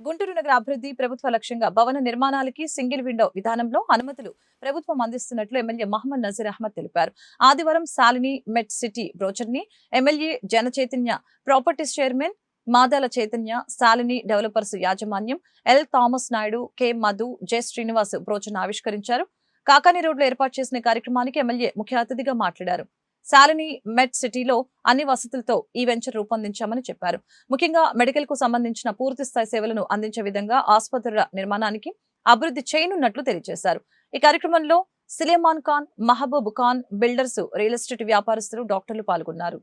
గుంటూరు నగర అభివృద్ధి ప్రభుత్వ లక్ష్యంగా భవన నిర్మాణాలకి సింగిల్ విండో విధానంలో అనుమతులు ప్రభుత్వం అందిస్తున్నట్లు ఎమ్మెల్యే మహమ్మద్ నజీర్ అహ్మద్ తెలిపారు. ఆదివారం Shalini met city బ్రోచర్ని MLA Jana Chaitanya properties chairman Madala Chaitanya Shalini developers యాజమాన్యం L Thomas Naidu K Madhu J Srinivas brochure ఆవిష్కరించారు. కాకాని రోడ్లో ఏర్పాటు చేసిన కార్యక్రమానికి ఎమ్మెల్యే ముఖ్య అతిథిగా మాట్లాడారు. శాలిని మెట్ సిటీలో అన్ని వసతులతో ఈ వెంచర్ రూపొందించామని చెప్పారు. ముఖ్యంగా మెడికల్కు సంబంధించిన పూర్తిస్థాయి సేవలను అందించే విధంగా ఆసుపత్రుల నిర్మాణానికి అభివృద్ధి చేయనున్నట్లు తెలియజేశారు. ఈ కార్యక్రమంలో Suleman Khan Mahaboob Khan builders real estate వ్యాపారస్తులు డాక్టర్లు పాల్గొన్నారు.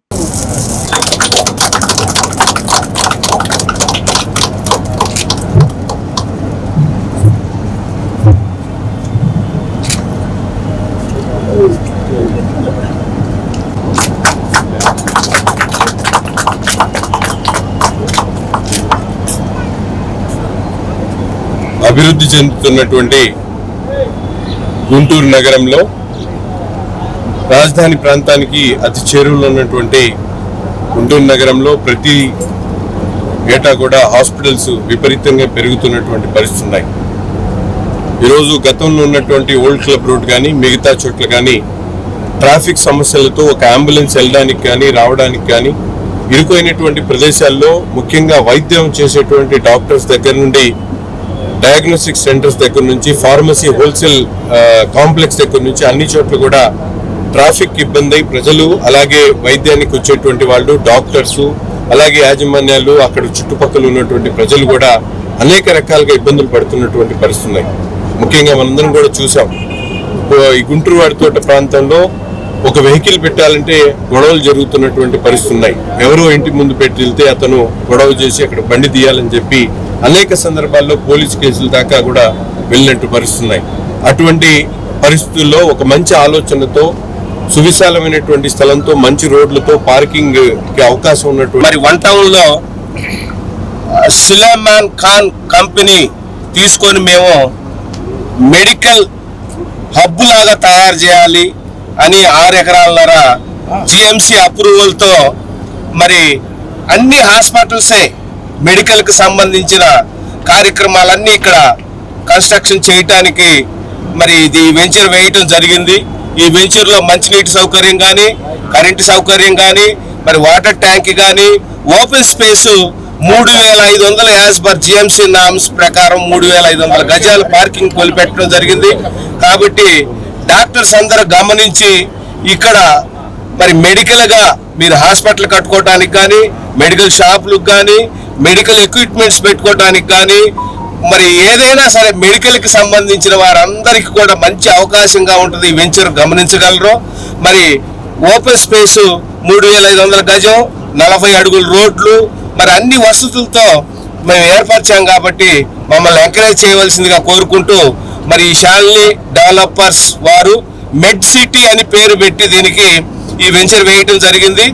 అభివృద్ధి చెందుతున్నటువంటి గుంటూరు నగరంలో రాజధాని ప్రాంతానికి అతి చేరువలో ఉన్నటువంటి గుంటూరు నగరంలో ప్రతి ఏటా కూడా హాస్పిటల్స్ విపరీతంగా పెరుగుతున్నటువంటి పరిస్థితులు ఉన్నాయి. ఈరోజు గతంలో ఉన్నటువంటి ఓల్డ్ క్లబ్ రోడ్ కానీ మిగతా చోట్ల కానీ ట్రాఫిక్ సమస్యలతో ఒక అంబులెన్స్ వెళ్ళడానికి కానీ రావడానికి కానీ ఇరుకైనటువంటి ప్రదేశాల్లో ముఖ్యంగా వైద్యం చేసేటువంటి డాక్టర్స్ దగ్గర నుండి డయాగ్నోస్టిక్ సెంటర్స్ దగ్గర నుంచి ఫార్మసీ హోల్సేల్ కాంప్లెక్స్ దగ్గర నుంచి అన్ని చోట్ల కూడా ట్రాఫిక్ ఇబ్బంది అయి ప్రజలు అలాగే వైద్యానికి వచ్చేటువంటి వాళ్ళు డాక్టర్స్ అలాగే యాజమాన్యాలు అక్కడ చుట్టుపక్కల ఉన్నటువంటి ప్రజలు కూడా అనేక రకాలుగా ఇబ్బందులు పడుతున్నటువంటి పరిస్థితున్నాయి ముఖ్యంగా మనందరం కూడా చూసాం. ఈ గుంటూరు వాడితోట ప్రాంతంలో ఒక వెహికల్ పెట్టాలంటే గొడవలు జరుగుతున్నటువంటి పరిస్థితున్నాయి ఎవరో ఇంటి ముందు పెట్టి వెళ్తే అతను గొడవ చేసి అక్కడ బండి తీయాలని చెప్పి అనేక సందర్భాల్లో పోలీస్ కేసుల దాకా కూడా వెళ్ళినట్టు పరిస్థితులు అటువంటి పరిస్థితుల్లో ఒక మంచి ఆలోచనతో సువిశాలమైనటువంటి స్థలంతో మంచి రోడ్లతో పార్కింగ్కి అవకాశం ఉన్నటువంటి మరి వన్ టౌన్లో సులేమాన్ ఖాన్ కంపెనీ తీసుకొని మేము మెడికల్ హబ్ లాగా తయారు చేయాలి అని ఆరు ఎకరాలన్నర జిఎంసి అప్రూవల్తో మరి అన్ని హాస్పిటల్సే మెడికల్కి సంబంధించిన కార్యక్రమాలన్నీ ఇక్కడ కన్స్ట్రక్షన్ చేయటానికి మరి ఇది వెంచర్ వేయటం జరిగింది. ఈ వెంచర్లో మంచినీటి సౌకర్యం కానీ కరెంటు సౌకర్యం కానీ మరి వాటర్ ట్యాంక్ కానీ ఓపెన్ స్పేస్ మూడు వేల ఐదు వందల యాజ్ పర్ జిఎంసీ నామ్స్ ప్రకారం మూడు వేల ఐదు వందల గజాల పార్కింగ్ కొలిపెట్టడం జరిగింది. కాబట్టి డాక్టర్స్ అందరూ గమనించి ఇక్కడ మరి మెడికల్గా మీరు హాస్పిటల్ కట్టుకోవడానికి కానీ మెడికల్ షాపులకు కానీ మెడికల్ ఎక్విప్మెంట్స్ పెట్టుకోవడానికి కానీ మరి ఏదైనా సరే మెడికల్కి సంబంధించిన వారందరికీ కూడా మంచి అవకాశంగా ఉంటుంది ఈ వెంచర్ గమనించగలరు. మరి ఓపెన్ స్పేస్ మూడు వేల ఐదు వందల గజం నలభై అడుగుల రోడ్లు మరి అన్ని వసతులతో మేము ఏర్పరిచాం కాబట్టి మమ్మల్ని ఎంకరేజ్ చేయవలసిందిగా కోరుకుంటూ మరి ఈ షాల్ని డెవలపర్స్ వారు మెడ్ సిటీ అని పేరు పెట్టి దీనికి ఈ వెంచర్ వేయటం జరిగింది.